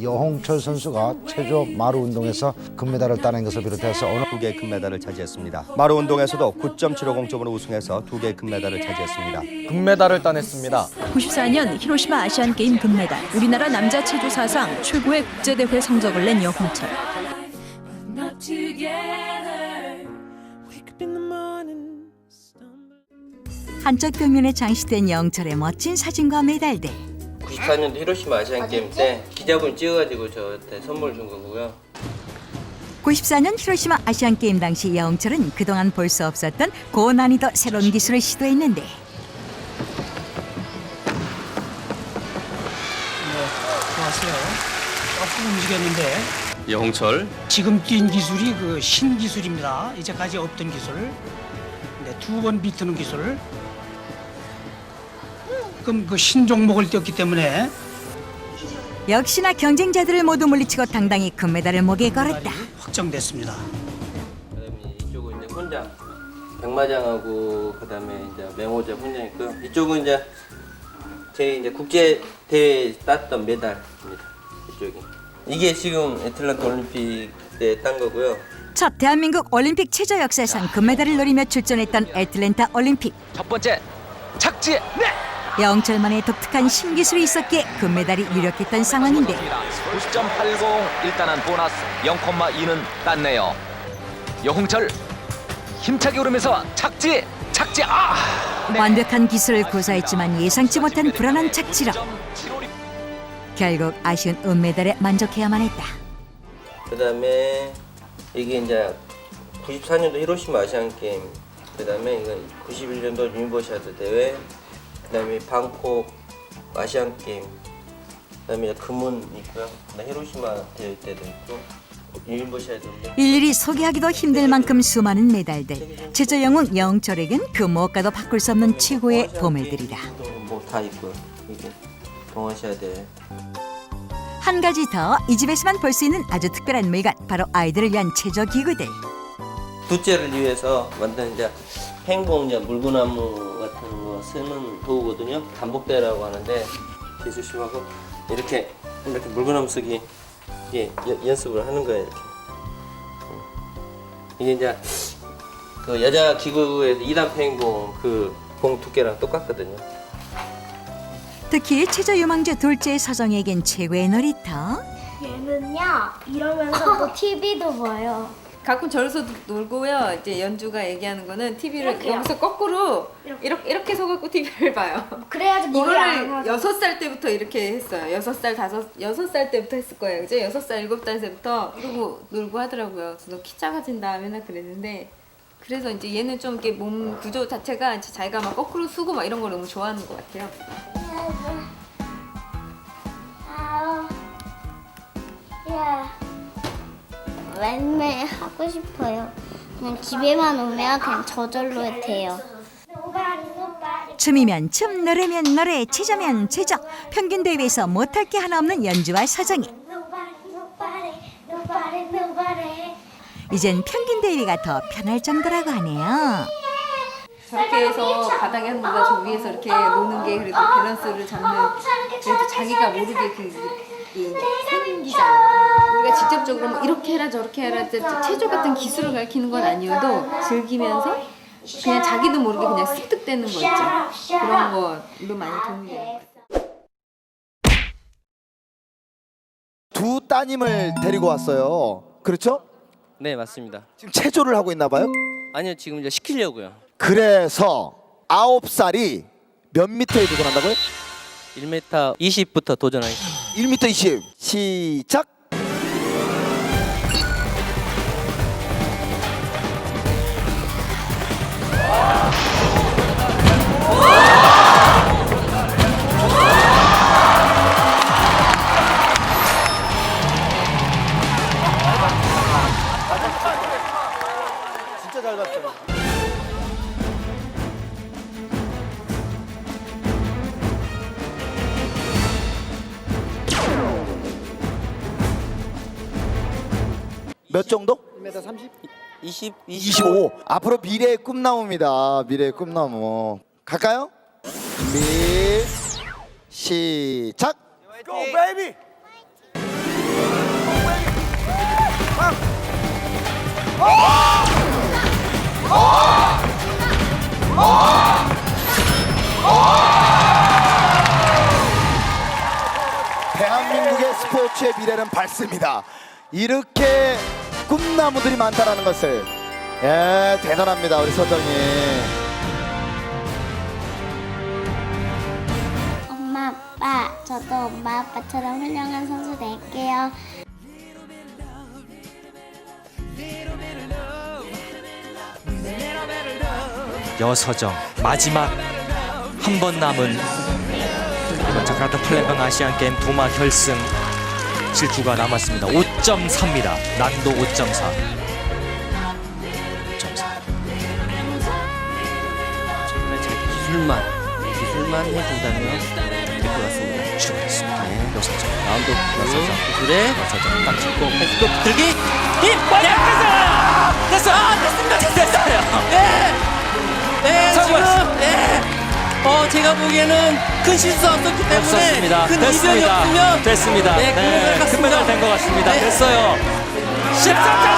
여홍철 선수가 체조 마루 운동에서 금메달을 따낸 것을 비롯해서 오늘 두 개의 금메달을 차지했습니다. 마루 운동에서도 9.750점으로 우승해서 두 개의 금메달을 차지했습니다. 금메달을 따냈습니다. 94년 히로시마 아시안 게임 금메달, 우리나라 남자 체조 사상 최고의 국제 대회 성적을 낸 여홍철. 한쪽 벽면에 장식된 영철의 멋진 사진과 메달들 94년도 히로시마 아시안 게임 때 기자분 찍어가지고 저한테 선물 준 거고요. 94년 히로시마 아시안 게임 당시 영철은 그동안 볼 수 없었던 고난이도 새로운 기술을 시도했는데 좋았어요. 조금 움직였는데 여홍철 지금 뛴 기술이 그 신기술입니다. 이제까지 없던 기술. 네, 두 번 비트는 기술. 그럼 그 신종목을 뛰었기 때문에 역시나 경쟁자들을 모두 물리치고 당당히 금메달을 목에 걸었다. 확정됐습니다. 그다음에 이쪽은 이제 훈장, 백마장하고 그다음에 이제 맹호자 훈장 있고요. 이쪽은 이제 제 이제 국제 대회 땄던 메달입니다. 이쪽이. 이게 지금 애틀란타 올림픽 때 딴 거고요. 첫 대한민국 올림픽 체조 역사상 금메달을 노리며 출전했던 애틀랜타 올림픽 첫 번째 착지 네 영철만의 독특한 신기술이 있었기에 금메달이 유력했던 상황인데 90.80 일단은 보너스 0,2는 땄네요 여홍철 힘차게 오르면서 착지 착지 아 완벽한 기술을 고사했지만 예상치 못한 불안한 착지로 0.75 결국 아쉬운 은메달에 만족해야만 했다. 그다음에 이게 이제 94년도 히로시마 아시안 게임. 그다음에 이거 91년도 유니버시아드 대회. 그다음에 방콕 아시안 게임. 그다음에 금은 있고요. 그다음에 히로시마 대회 때도 있고. 일일이 소개하기도 힘들 만큼 수많은 메달들. 체조 영웅 영철에겐 그 무엇과도 바꿀 수 없는 최고의 보물들이다. 뭐다 있고요. 이게 동아시아 대회. 한 가지 더 이 집에서만 볼 수 있는 아주 특별한 물건 바로 아이들을 위한 체조 기구들. 둘째를 위해서 만든 이제 행복 이제 물구나무 쓰는 도구거든요. 단복대라고 하는데 기술심하고 이렇게 이렇게 물구나무 쓰기 이게 연- 연습을 하는 거예요. 이렇게. 음. 이게 이제 그 여자 기구에서 2단 행봉 그봉 두께랑 똑같거든요. 특히 체조 유망주 둘째 서정에겐 최고의 놀이터. 얘는요 이러면서 또 TV도 봐요. 가끔 저기서 놀고요. 이제 연주가 얘기하는 거는 TV를 이렇게요? 여기서 거꾸로 이렇게 이렇게 서갖고 TV를 봐요. 그래야지 안 이거를. 여섯 살 때부터 이렇게 했어요. 여섯 살 다섯 여섯 살 때부터 했을 거예요. 그죠? 여섯 살 일곱 살 때부터 그러고 놀고 하더라고요. 그래서 키 작아진다 맨날 그랬는데 그래서 이제 얘는 좀 이렇게 몸 구조 자체가 이제 자기가 막 거꾸로 쓰고 막 이런 걸 너무 좋아하는 것 같아요. 아우, 야, 맨날 하고 싶어요. 그냥 집에만 오면 그냥 저절로 돼요. 춤이면 춤, 노래면 노래, 체조면 체조. 평균 대회에서 못할 게 하나 없는 연주와 서정이. 이젠 평균 대회가 더 편할 정도라고 하네요. 저렇게 해서 바닥에 하는 것보다 저 위에서 이렇게 노는 게 그래도 밸런스를 잡는 그래도 자기가 모르게 그 이게 생기잖아요. 우리가 직접적으로 뭐 이렇게 해라 저렇게 해라 체조 같은 기술을 가르치는 건 아니어도 즐기면서 그냥 자기도 모르게 그냥 습득되는 거 있죠. 그런 거로 많이 도움이 되는 것 같아요. 두 따님을 데리고 왔어요. 그렇죠? 네 맞습니다. 지금 체조를 하고 있나 봐요. 아니요 지금 이제 시키려고요. 그래서 아홉 살이 몇 미터에 도전한다고요? 1m 20부터 도전하겠습니다. 1m 20. 시작. 몇 정도? 20, 25. 앞으로 미래의 꿈나무입니다. 미래의 꿈나무. 갈까요? 준비. 시작. Go baby. 대한민국의 스포츠의 미래는 밝습니다. 이렇게 꿈나무들이 많다라는 것을 예 대단합니다 우리 서정이. 엄마 아빠 저도 엄마 아빠처럼 훌륭한 선수 될게요. 여서정 마지막 한 번 남은 이번 자카르타 팔렘방 아시안 게임 도마 결승 질주가 남았습니다. 5.4입니다. 난도 5.4. 5.4. 정말 자기 기술만 기술만 해준다면 될 것 같습니다. 출발했습니다. 네. 여서정. 라운드 여서정. 기술에 여서정 딱 패스 또 들기 힘! 아, 됐습니다. 됐어 제가 보기에는 큰 실수 없었기 때문에 없었습니다. 큰 이변이 됐습니다. 없으면 됐습니다. 네, 금메달 같습니다. 금메달 된 것 같습니다. 네. 됐어요. 13점